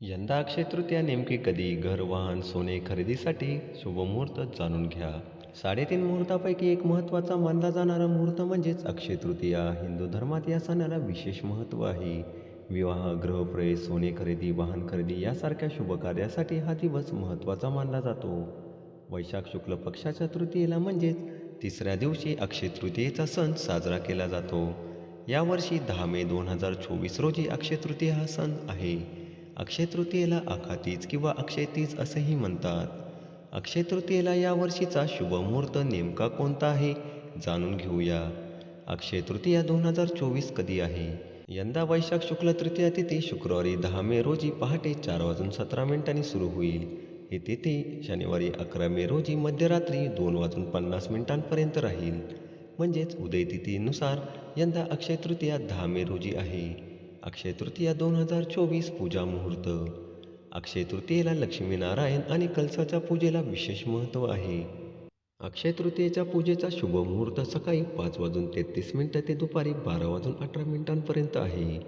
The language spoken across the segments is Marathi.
यंदा अक्षय तृतीया नेमकी कधी? घर वाहन सोने खरेदीसाठी शुभमुहूर्त जाणून घ्या. साडेतीन मुहूर्तापैकी एक महत्त्वाचा मानला जाणारा मुहूर्त म्हणजेच अक्षय तृतीया हिंदू धर्मात या सणाला विशेष महत्त्व आहे. विवाह गृहप्रवेश सोने खरेदी वाहन खरेदी यासारख्या शुभ कार्यासाठी हा दिवस महत्त्वाचा मानला जातो. वैशाख शुक्ल पक्षाच्या तृतीयेला म्हणजेच तिसऱ्या दिवशी अक्षय तृतीयेचा सण साजरा केला जातो. यावर्षी दहा मे दोन हजार चोवीस रोजी अक्षय तृतीय हा सण आहे. अक्षय तृतीयेला आखातीज किंवा अक्षय तीज म्हणतात. अक्षय तृतीयेला यावर्षीचा शुभमुहूर्त नेमका कोणता आहे? जाणून घेऊया. अक्षय तृतीया दोन हजार चोवीस कधी आहे? यंदा वैशाख शुक्ल तृतीया तिथी शुक्रवारी दहा मे रोजी पहाटे चार वाजून सतरा मिनिटांनी सुरू होईल. ही तिथी शनिवारी अकरा मे रोजी मध्यरात्री दोन वाजून पन्नास मिनिटांपर्यंत राहील. म्हणजेच उदय तिथीनुसार यंदा अक्षय तृतीया दहा मे रोजी आहे. अक्षय तृतीया दोन हजार चोवीस पूजा मुहूर्त. अक्षय तृतीयेला लक्ष्मीनारायण आणि कलसाच्या पूजेला विशेष महत्त्व आहे. अक्षय तृतीयेच्या पूजेचा शुभ मुहूर्त सकाळी पाच वाजून तेहतीस मिनिटं ते दुपारी बारा वाजून अठरा मिनिटांपर्यंत आहे.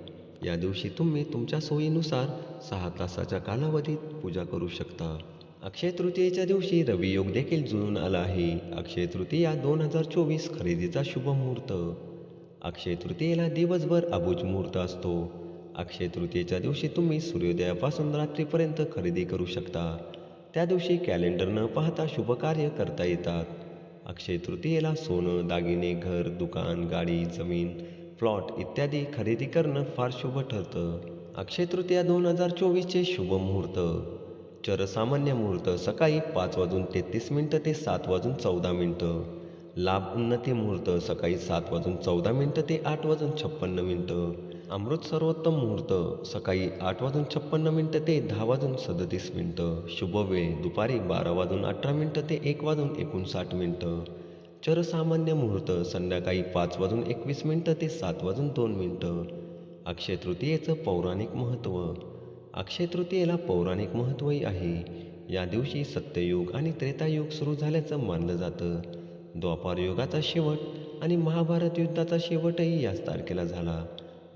या दिवशी तुम्ही तुमच्या सोयीनुसार सहा तासाच्या कालावधीत पूजा करू शकता. अक्षय तृतीयेच्या दिवशी रवियोग देखील जुळून आला आहे. अक्षय तृतीया दोन हजार चोवीस खरेदीचा शुभ मुहूर्त. अक्षय तृतीयेला दिवसभर अबुज मुहूर्त असतो. अक्षय तृतीयेच्या दिवशी तुम्ही सूर्योदयापासून रात्रीपर्यंत खरेदी करू शकता. त्या दिवशी कॅलेंडर न पाहता शुभ कार्य करता येतात. अक्षय तृतीयेला सोनं दागिने घर दुकान गाडी जमीन प्लॉट इत्यादी खरेदी करणं फार शुभ ठरतं. अक्षय तृतीया दोन हजार चोवीसचे शुभ मुहूर्त. चरसामान्य मुहूर्त सकाळी पाच वाजून तेहतीस मिनटं ते सात वाजून चौदा मिनटं. लाभ ते मुहूर्त सकाळी सात वाजून चौदा मिनटं ते आठ वाजून छप्पन्न मिनटं. अमृत सर्वोत्तम मुहूर्त सकाळी आठ वाजून छप्पन्न मिनटं ते दहा वाजून सदतीस मिनटं. शुभ वेळ दुपारी बारा वाजून अठरा मिनटं ते एक वाजून एकोणसाठ मिनटं. चरसामान्य मुहूर्त संध्याकाळी पाच वाजून एकवीस मिनटं ते सात वाजून दोन मिनटं. अक्षय तृतीयेचं पौराणिक महत्त्व. अक्षय तृतीयेला पौराणिक महत्त्वही आहे. या दिवशी सत्ययुग आणि त्रेतायुग सुरू झाल्याचं मानलं जातं. द्वापार युगाचा शेवट आणि महाभारत युद्धाचा शेवटही याच तारखेला झाला.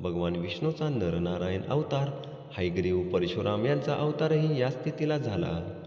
भगवान विष्णूचा नरनारायण अवतार हायग्रीव परशुराम यांचा अवतारही याच तिथीला झाला.